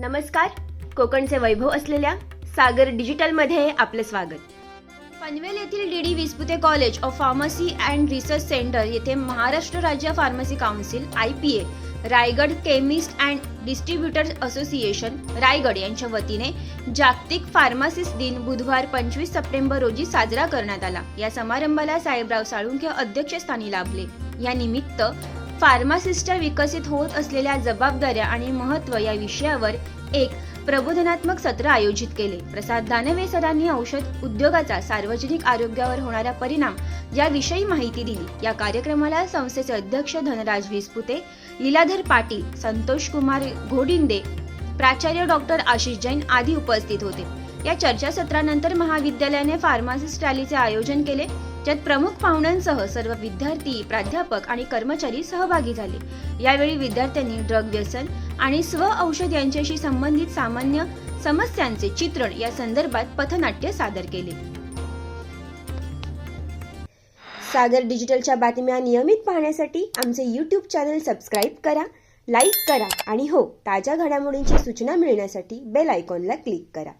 नमस्कार. कोकणचे वैभव असलेल्या सागर डिजिटलमध्ये आपले स्वागत. पनवेल येथील D D Vispute college of pharmacy and research centre येथे महाराष्ट्र राज्य pharmacy council I P A Raigad chemist and distributors association Raigad यांच्या वतीने जागतिक फार्मासिस्ट दिन बुधवार पंचवीस सप्टेंबर रोजी साजरा करण्यात आला. या समारंभाला साहेबराव साळुंखे अध्यक्षस्थानी लाभले. या निमित्त फार्मासिस्टच्या विकसित होत असलेल्या जबाबदाऱ्या आणि महत्त्व या विषयावर एक प्रबोधनात्मक सत्र आयोजित केले. प्रसाद दानवे सरांनी औषध उद्योगाचा सार्वजनिक आरोग्यावर होणारा परिणाम याविषयी माहिती दिली. या कार्यक्रमाला संस्थेचे अध्यक्ष धनराज विसपुते लीलाधर पाटील संतोष कुमार घोडिंदे प्राचार्य डॉक्टर आशिष जैन आदी उपस्थित होते. या चर्चासत्रानंतर महाविद्यालयाने फार्मासिस्ट रॅलीचे आयोजन केले. ज्यात प्रमुख पाहुण्यांसह सर्व विद्यार्थी प्राध्यापक आणि कर्मचारी सहभागी झाले. यावेळी विद्यार्थ्यांनी ड्रग व्यसन आणि स्व औषध यांच्याशी संबंधित सामान्य समस्यांचे चित्रण या संदर्भात पथनाट्य सादर केले. सागर डिजिटलच्या बातम्या नियमित पाहण्यासाठी आमचे यूट्यूब चॅनल सबस्क्राईब करा. लाईक करा आणि हो ताज्या घडामोडींची सूचना मिळण्यासाठी बेल आयकॉनला क्लिक करा.